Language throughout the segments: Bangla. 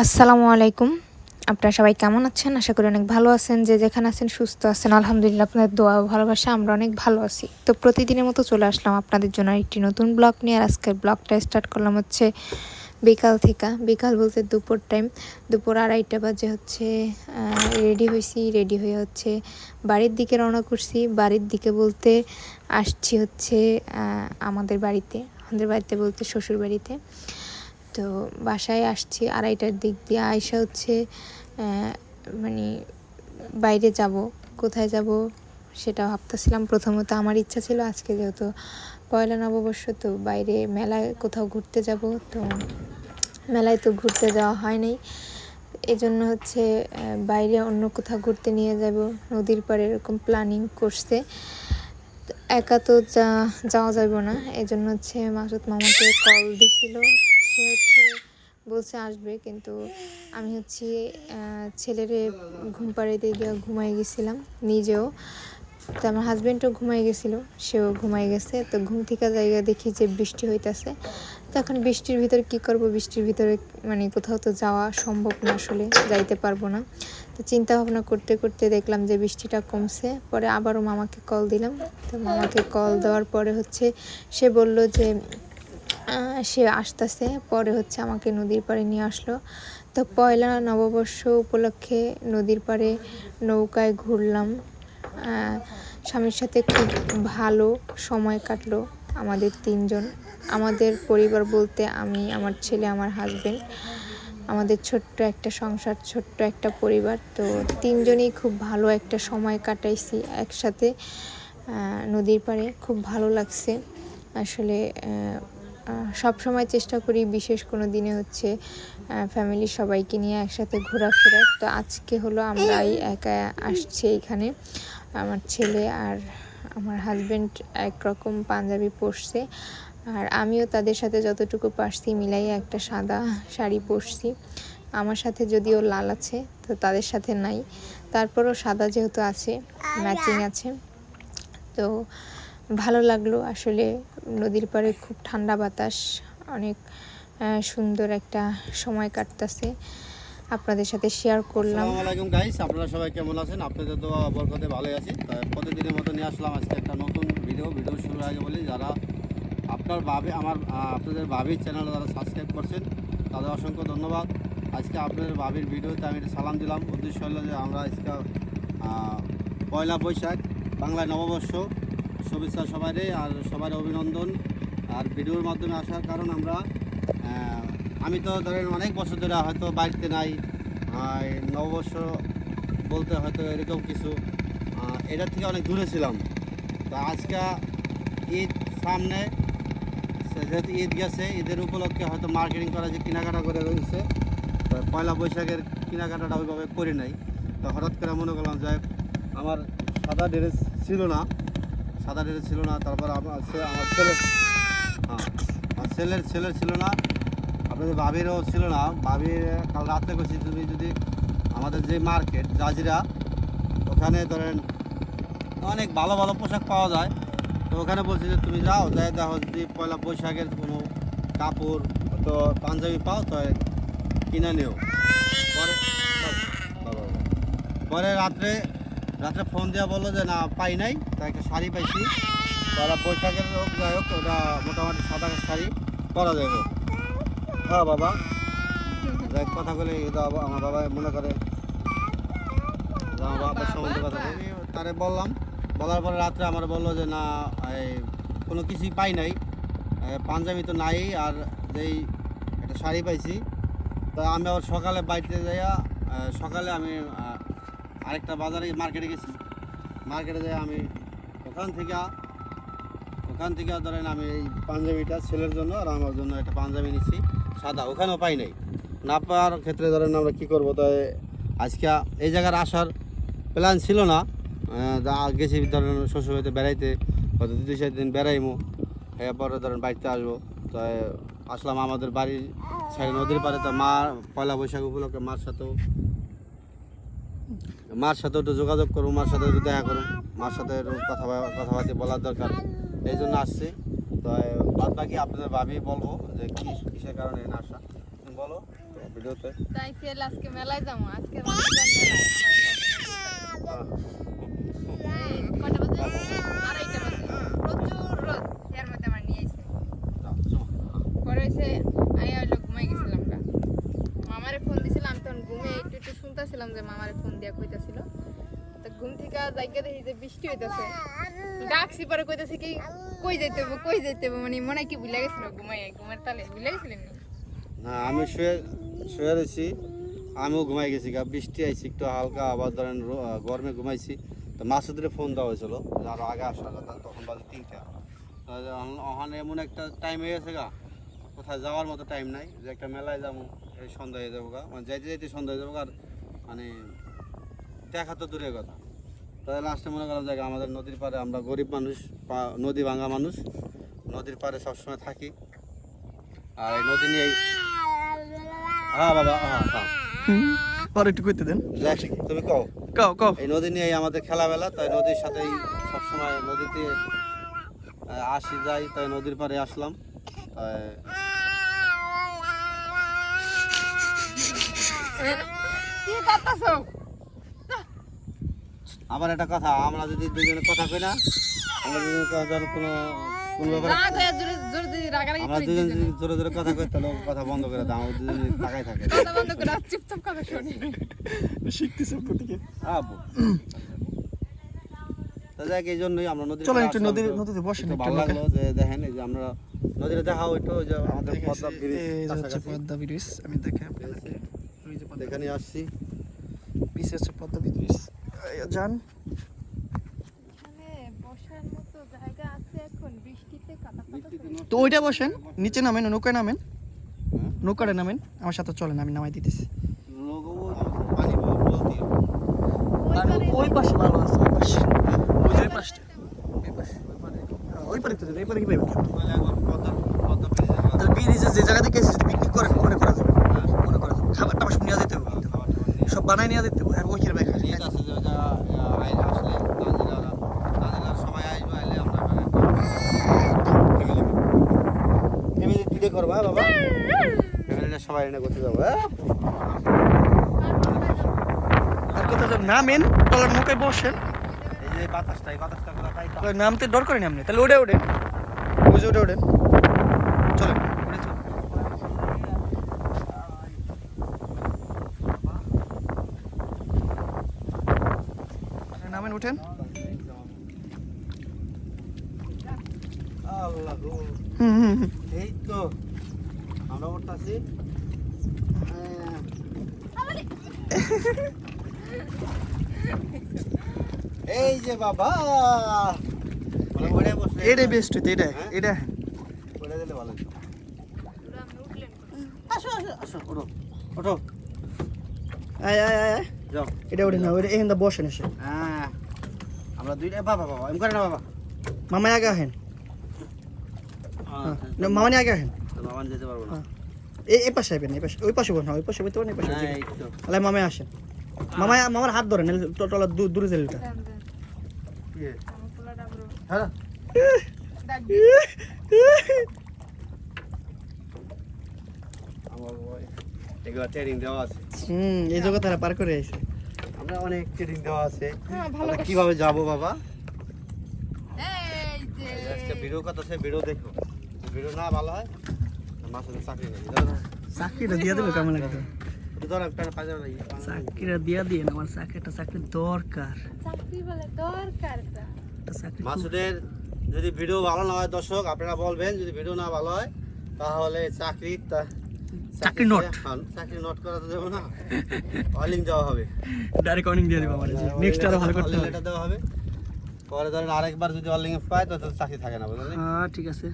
আসসালামু আলাইকুম। আপনারা সবাই কেমন আছেন? আশা করি অনেক ভালো আছেন। যে যেখানে আছেন সুস্থ আছেন। আলহামদুলিল্লাহ আপনাদের দোয়া ভালোবাসা, আমরা অনেক ভালো আছি। তো প্রতিদিনের মতো চলে আসলাম আপনাদের জন্য একটি নতুন ব্লগ নিয়ে। আর আজকের ব্লগটা স্টার্ট করলাম হচ্ছে বিকাল থেকে। বিকাল বলতে দুপুর টাইম দুপুর আড়াইটা বাজে হচ্ছে রেডি হয়েছি। রেডি হয়ে হচ্ছে বাড়ির দিকে রওনা করছি। বাড়ির দিকে বলতে আসছি হচ্ছে আমাদের বাড়িতে। আমাদের বাড়িতে বলতে শ্বশুর বাড়িতে তো বাসায় আসছি, আড়াইটার দিক দিয়ে আয়সা হচ্ছে মানে বাইরে যাব, কোথায় যাব সেটা ভাবতেছিলাম। প্রথমত আমার ইচ্ছা ছিল আজকে যেহেতু পয়লা নববর্ষ, তো বাইরে মেলায় কোথাও ঘুরতে যাব। তো মেলায় তো ঘুরতে যাওয়া হয় নাই। এই জন্য হচ্ছে বাইরে অন্য কোথাও ঘুরতে নিয়ে যাব। নদীর পাড়ে এরকম প্ল্যানিং করছে। একা তো যা, যাওয়া যাবে না। এজন্য হচ্ছে মাসুদ মামাকে কল দিছিল। সে হচ্ছে বলছে আসবে, কিন্তু আমি হচ্ছে ছেলেরে ঘুম পাড়াইতে গিয়ে ঘুমাই গেছিলাম নিজেও। তো আমার হাজব্যান্ডও ঘুমাই গেছিল, সেও ঘুমাই গেছে। তো ঘুম থেকে জায়গা দেখি যে বৃষ্টি হইতেছে। তো এখন বৃষ্টির ভিতরে কি করব? বৃষ্টির ভিতরে মানে কোথাও তো যাওয়া সম্ভব না আসলে, যাইতে পারব না। তো চিন্তা ভাবনা করতে করতে দেখলাম যে বৃষ্টিটা কমছে। পরে আবারও মামাকে কল দিলাম। তো মামাকে কল দেওয়ার পরে হচ্ছে সে বলল যে সে আসতেছে, পরে হচ্ছে আমাকে নদীর পাড়ে নিয়ে আসলো। তো পয়লা নববর্ষ উপলক্ষে নদীর পাড়ে নৌকায় ঘুরলাম। স্বামীর সাথে খুব ভালো সময় কাটলো আমাদের তিনজন। আমাদের পরিবার বলতে আমি, আমার ছেলে, আমার হাজবেন্ড আমাদের ছোট্ট একটা সংসার, ছোট্ট একটা পরিবার। তো তিনজনই খুব ভালো একটা সময় কাটাইছি একসাথে। নদীর পাড়ে খুব ভালো লাগছে। আসলে সব সময় চেষ্টা করি বিশেষ কোনো দিনে হচ্ছে ফ্যামিলির সবাইকে নিয়ে একসাথে ঘোরাফেরা। তো আজকে হলো আমরাই একা আসছি এখানে। আমার ছেলে আর আমার হাজব্যান্ড একরকম পাঞ্জাবি পরছে। আর আমিও তাদের সাথে যতটুকু পারছি মিলাই একটা সাদা শাড়ি পরছি। আমার সাথে যদিও লাল আছে তো তাদের সাথে নাই। তারপরও সাদা যেহেতু আছে ম্যাচিং আছে। তো ভালো লাগল আসলে নদীর পাড়ে খুব ঠান্ডা বাতাস, অনেক সুন্দর একটা সময় কাটতেছে। আপনাদের সাথে শেয়ার করলাম। আলাইকুম গাইস আপনারা সবাই কেমন আছেন? আপনাদের তো বরকতে ভালোই আছি। প্রতিদিনের মতো নিয়ে আসলাম আজকে একটা নতুন ভিডিও ভিডিও শুরুর আগে বলি, যারা আপনার ভাবি, আমার আপনাদের ভাবির চ্যানেল যারা সাবস্ক্রাইব করছেন, তাদের অসংখ্য ধন্যবাদ। আজকে আপনাদের ভাবির ভিডিওতে আমি সালাম দিলাম। উদ্দেশ্য হলো যে আমরা আজকে পয়লা বৈশাখ, বাংলায় নববর্ষ। শুভেচ্ছা সবাইরে আর সবার অভিনন্দন। আর ভিডিওর মাধ্যমে আসার কারণ আমরা আমি তো ধরেন অনেক বছর ধরে হয়তো বাড়িতে নাই। নববর্ষ বলতে হয়তো এরকম কিছু এটার থেকে অনেক দূরে ছিলাম। তো আজকে ঈদ সামনে, যেহেতু ঈদ গেছে, ঈদের উপলক্ষে হয়তো মার্কেটিং করা যে কেনাকাটা করে রয়েছে পয়লা বৈশাখের কেনাকাটাটা ওইভাবে করি নাই। তো হঠাৎ করে মনে করলাম যে আমার সাদা ড্রেস ছিল না। সাদা ড্রেস ছিল না, তারপর আমার আমার ছেলে হ্যাঁ আমার ছেলের ছেলের ছিল না, আপনাদের ভাবিরও ছিল না। ভাবির কাল রাত্রে করছি, তুমি যদি আমাদের যে মার্কেট, জাজিরা, ওখানে ধরেন অনেক ভালো ভালো পোশাক পাওয়া যায়। তো ওখানে বলছি যে, তুমি যাও, যাই দেখো যদি পয়লা বৈশাখের কোনো কাপড় তো পাঞ্জাবি পাও তো কিনে নিও। পরে পরে রাত্রে রাত্রে ফোন দেওয়া বলল যে, না, পাই নাই, তাই একটা শাড়ি পাইছি। তারা বৈশাখের হোক, যাই হোক ওটা মোটামুটি সাদা শাড়ি করা যাবে হ্যাঁ বাবা। দেখ কথা বলে আমার বাবা মনে করে। আমার বাবার সম্বন্ধে কথা বলে। তারে বললাম। বলার পরে রাত্রে আমার বলল যে, না, এই, কোনো কিছুই পাই নাই। পাঞ্জাবি তো নাই, আর যেই একটা শাড়ি পাইছি। তা আমি আবার সকালে বাড়িতে যাইয়া সকালে আমি আরেকটা বাজারে মার্কেটে গেছি। মার্কেটে যাই আমি ওখান থেকে ওখান থেকে ধরেন আমি এই পাঞ্জাবিটা ছেলের জন্য আর আমার জন্য একটা পাঞ্জাবি নিচ্ছি সাদা, ওখানেও পাই নাই। না পাওয়ার ক্ষেত্রে ধরেন আমরা কী করব তো আজকে এই জায়গার আসার প্ল্যান ছিল না। গেছি ধরেন শ্বশুরবাড়িতে বেড়াইতে, হয়তো দুই, চার দিন বেড়াইমো। এরপরে ধরেন বাড়িতে আসব। তো আসলাম আমাদের বাড়ির সাইড নদীর পাড়ে। তো মা পয়লা বৈশাখ উপলক্ষে মার সাথেও মার সাথে একটু যোগাযোগ করব মার সাথে একটু দেখা করুন মার সাথে কথা কথাবার্তি বলার দরকার। এই জন্য আসছি। তো বাদ বাকি আপনাদের ভাবি বলব যে কি কিসের কারণে না আসা বলো। ভিডিওতে। তাই ফেল আজকে মেলায় যাব। আজকে রমজান মেলায় আমার এই কটা বাজে আড়াইটা বাজে প্রচুর রোদ এর মধ্যে আমার নিয়ে আইছে পরে হয়েছে আয়া হইল ঘুমাই গেছিলাম গা মামারে ফোন দিছিলাম তখন ঘুমে একটু শুনতেছিলাম যে মামারে ফোন দিয়া কইতাছিল। তো ঘুম থেকে জায়গা দেখি যে বৃষ্টি হইতাছে। ডাকছি পরে কইতাছে কি, কই যাইতে কই যাইতে মানে মনে কি ভুলে গেছিল ঘুমাই ঘুমের তালে ভুলে গেছিলেন নি? আমি শুয়ে শুয়ে আমিও ঘুমাই গেছি গা, বৃষ্টি আইছি, একটু হালকা আবার ধরেন গরমে ঘুমাইছি। তো মাসুদের ফোন দেওয়া হয়েছিল, যে আরও আগে আসার কথা, তখন বাজে তিনটা। ওখানে এমন একটা টাইম হয়ে গেছে গা কোথায় যাওয়ার মতো টাইম নাই, যে একটা মেলায় যাব সন্ধ্যা হয়ে যাব গা মানে যাইতে যাইতে সন্ধ্যা হয়ে যাব আর মানে দেখা তো দূরের কথা। তাহলে লাস্টে মনে করলাম যে আমাদের নদীর পাড়ে আমরা গরিব মানুষ নদী ভাঙা মানুষ নদীর পাড়ে সবসময় থাকি। আর এই নদী নিয়ে হ্যাঁ বাবা হ্যাঁ হ্যাঁ। আর একটু কইতে দেন। তুমি কও। কাও কাও। এই নদী নিয়ে আমাদের খেলাবেলা তাই নদীর সাথেই সবসময় নদীতে আসি যাই তাই নদীর পাড়ে আসলাম। তাই কি করতাছো? আবার একটা কথা আমরা যদি দুজনে কথা কই না আমরা দুজনে কথা কোনো কোনো ব্যাপারে রাগ হয়ে জোরে জোরে যদি রাগারাগি আমরা দুজন যদি জোরে জোরে কথা কই তাহলে কথা বন্ধ করে দাও আমরা দুজন তাকাই থাকে। কথা বন্ধ করে চুপচাপ কথা শুনি। শিখতেছে প্রতিকে আবু তা যাক এই জন্যই আমরা নদীর চলো একটু নদীর নদীতে বসেন একটু ভালো লাগল যে দেখেন এই যে আমরা নদীতে দেখাও একটু যে আমাদের পদ্মা ব্রিজ এই হচ্ছে পদ্মা ব্রিজ আমি দেখে আপনাদেরকে এখানে আসছি। পদ্মা ব্রিজ যান। এখানে বসার মতো জায়গা আছে এখন বৃষ্টিতে কাদা কাদা তো ওইটা বসেন নিচে নামেন নৌকায় নামেন। হ্যাঁ? নৌকারে নামেন আমার সাথে চলেন আমি নামাই দিতেছি। লোক ও পানি বলতে আর ওই পাশে ভালো আছে ওই পাশে। ওই যে পাশটা ওই পাশে। হ্যাঁ, ওই পারে তো এই পারে কি পাইবেন পদ্মা পদ্মা ব্রিজের কথা। তাহলে ব্রিজে যে জায়গা থেকে এসেছি পিকনিক করেন মনে করা যাবে। মনে করা যাবে। খাবার টাবার যেতে সব বানাই নিয়ে হবে। আর ওই কিরবে ঠিক আছে যে ওটা আসলে নাজিলারা নাজিলার সবাই আসবে আইলে আমরা ফ্যামিলি দিলে করবা বাবা? ফ্যামিলিটা সবাই এনে করতে যাব হ্যাঁ? আর কোথাও যাবেন নামেন টলার নৌকায় বসেন এই যে বাতাসটা এই বাতাসটা ওই নামতে ডর করেন আপনি তাহলে ওটা ওঠেন যে ওটা ওঠেন চলেন ওঠে চলেন। নামেন উঠেন আল্লাহ গো। হুম হুম হুম। এই তো আমরা উঠতেছি। এই যে বাবা। বসে এটাই বেস্ট হইতে এটা হ্যাঁ? এটা দিলে ভালো হতো। আসো আসো আসো ওঠো ওঠো। আয় আয় আয় আয়। যাও। এটা ওঠে না ওটা এখানটা বসেন এসে। হ্যাঁ। আমরা দুইটা বাবা বাবা এম করে না বাবা। মামা আগে আহেন হ্যাঁ মামা নিয়ে আগে আহেন বাবা যেতে পারব না। হ্যাঁ। এই এই পাশে আইবেন এই পাশে ওই পাশে বসেন ওই পাশে বইতে পারেন এই পাশে হ্যাঁ, এই তো তাহলে মামা আসেন। মামা মামার হাত ধরেন টলা দূরে। হ্যাঁ। হুম এই জগৎ তারা পার করে আইছে। আমরা অনেক ট্রেনিং দেওয়া আছে। হ্যাঁ আমরা কীভাবে যাব বাবা? এই যে। আজকে ভিডিও কত আছে ভিডিও দেখো। ভিডিও না ভালো হয় চাকরি নেই চাকরিটা দিয়ে দেবে কেমন লাগবে? ধরো একটা চাকরিটা দিয়ে দিয়ে আমার চাকরিটা চাকরি দরকার চাকরি বলে মাসুদের যদি ভিডিও ভালো না হয় দর্শক আপনারা বলবেন যদি ভিডিও না ভালো হয় তাহলে চাকরি তা- চাকরি নোট। চাকরি নোট করা তো যাবে না। অলিং দেওয়া হবে। ডাইরেক্ট অর্নিং দিয়ে দেবে আমার নেক্সট আরও ভালো করতে হবে। letter দেওয়া হবে। পরে ধরেন আরেকবার যদি অলিং পায় তো চাকরি থাকে না বুঝলেন? হ্যাঁ ঠিক আছে।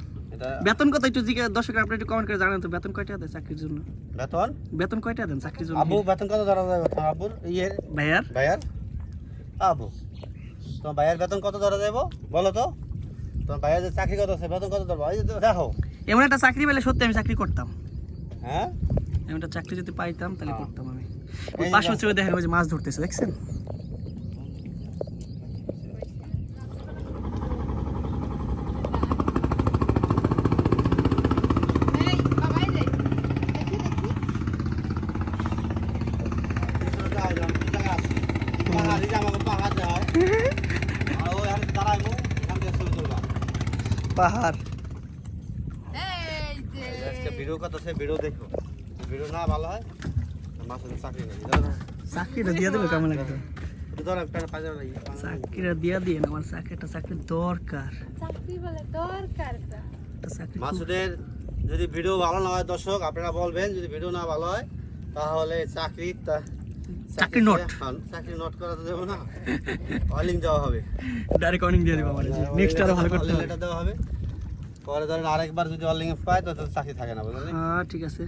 বেতন কত একটু জিজ্ঞাসা দর্শক আপনি একটু কমেন্ট করে জানান তো বেতন কয়টা দেন চাকরির জন্য? বেতন? বেতন কয়টা দেন চাকরির জন্য? আবু বেতন কত ধরা যাবে? তোমার আব্বুর ইয়ের? ভাইয়ার? ভাইয়ার? আবু। তোমার ভাইয়ার বেতন কত ধরা যাব? বলো তো। তোমার ভাইয়ার যে চাকরি কত আছে বেতন কত ধরবো? দেখো। এমন একটা চাকরি পেলে সত্যি আমি চাকরি করতাম। হ্যাঁ এমন একটা চাকরি যদি পাইতাম তাহলে হ্যাঁ। করতাম আমি ওই পাশে হচ্ছে ওই যে মাছ ধরতেছে দেখছেন দেখি দেখি পাহাড়ি যে আমাকে পাহাড় দেওয়া হয় আর ওই আমি দাঁড়াইবো এখান থেকে ছবি তুলবা পাহাড় আজকে ভিডিও কত সে ভিডিও দেখো। ভিডিও না ভালো হয় মাসে চাকরি নেই। চাকরিটা দিয়ে দেবে কেমন লাগবে? একটা চাকরিটা দিয়ে দিয়ে আমার চাকরিটা চাকরি দরকার। চাকরি বলে মাসুদের যদি ভিডিও ভালো না হয় দর্শক আপনারা বলবেন যদি ভিডিও না ভালো হয় তাহলে চাকরি তা- চাকরি নোট। হ্যাঁ, চাকরি নোট করা তো দেবো না। অলিং দেওয়া হবে। ডাইরেক্ট অর্নিং দিয়ে দেবো আমার নেক্সট আরও ভালো করতে হবে। এটা দেওয়া হবে। পরে ধরেন আরেকবার যদি অলিং পায় তো তাহলে চাকরি থাকে না বুঝলেন হ্যাঁ ঠিক আছে।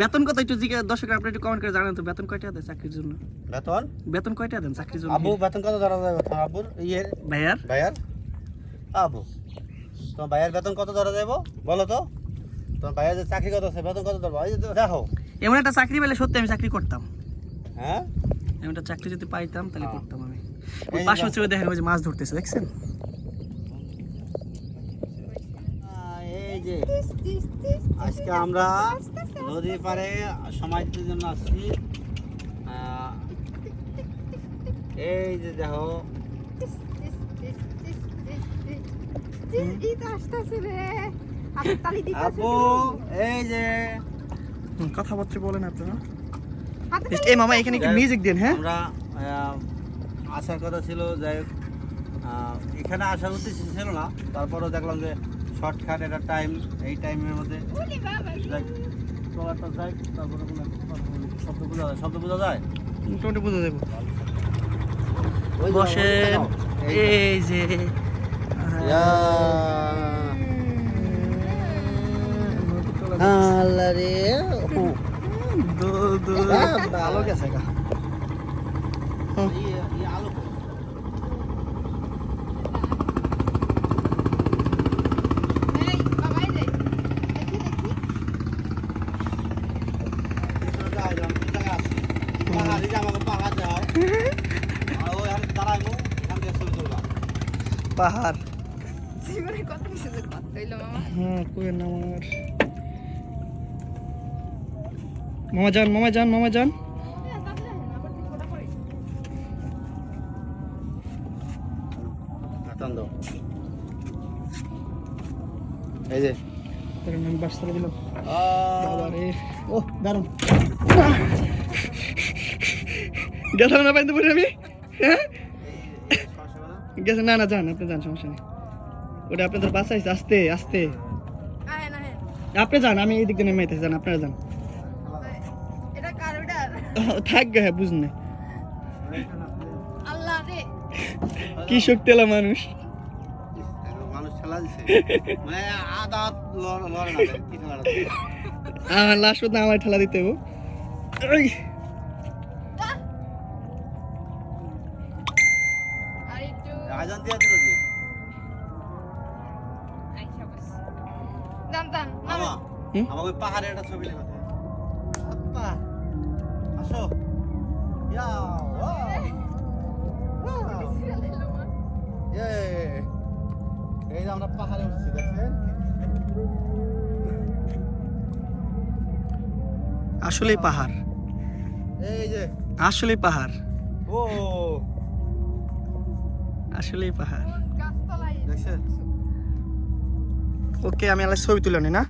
বেতন কত একটু জিজ্ঞাসা দর্শক আপনি একটু কমেন্ট করে জানান তো বেতন কয়টা দেন চাকরির জন্য? বেতন? বেতন কয়টা দেন চাকরির জন্য? আবু বেতন কত ধরা যাবে তোমার আব্বুর ইয়ের ভাইয়ার? ভাইয়ার? আবু। তোমার ভাইয়ার বেতন কত ধরা যাব বলো তো। তোমার ভাইয়ার যে চাকরি কত আছে বেতন কত ধরবো? এই দেখো। এমন একটা চাকরি পেলে সত্যি আমি চাকরি করতাম। হ্যাঁ? এমন একটা চাকরি যদি পাইতাম তাহলে হ্যাঁ। করতাম আমি। পাশে হচ্ছে দেখেন ওই যে মাছ ধরতেছে দেখছেন আহ, এই যে আজকে আমরা নদীর পাড়ে সময় দিতে জন্য আসছি। এই যে দেখো। এই যে। কথাবার্তা বলেন আপনারা। এই মামা এখানে একটু মিউজিক দেন হ্যাঁ? আমরা আসার কথা ছিল যাই হোক। আহ, এখানে আসার উদ্দেশ্য ছিল না তারপরেও দেখলাম যে শর্টকাট একটা টাইম এই টাইমের মধ্যে চলাটা তারপরে। শব্দ বোঝা যায় শব্দ বোঝা যায়? মোটামুটি বুঝে ওই বসেন এই যে। আল্লাহ রে। হ্যাঁ, ভালো গেছে গা। ই আলো কই? ভিতরে যাইলাম, কি জায়গা আছে? পাহাড়ি যে আমাকে পাহাড় দেওয়া হয়। আর ওই আমি দাঁড়াইবো, এখান থেকে ছবি তুলবা। পাহাড়। জীবনে কত কিছু মামা? হ্যাঁ কোয়েন আমার? মামা যান মামা যান মামা যান। এই যে ও গেলাম না পাইতে পারি আমি হ্যাঁ? গেছে না না যান আপনি যান সমস্যা নেই ওটা আপনাদের বাসা আছে আস্তে আস্তে আপনি যান আমি এই দিক দিয়ে নেমে যান আপনারা যান থাকবে হ্যাঁ বুঝনে কি শক্তিলা মানুষ আমার লাস্ট পর্যন্ত আমার ঠেলা দিতে ওই। পাহাড়ে একটা ছবি লেখা আসো। পাহাড়ে উঠছি দেখছেন? আসলেই পাহাড়। এই যে। আসলে পাহাড়। ও। আসলে পাহাড়। দেখছেন? ওকে আমি আলাদা ছবি তুলে নি না?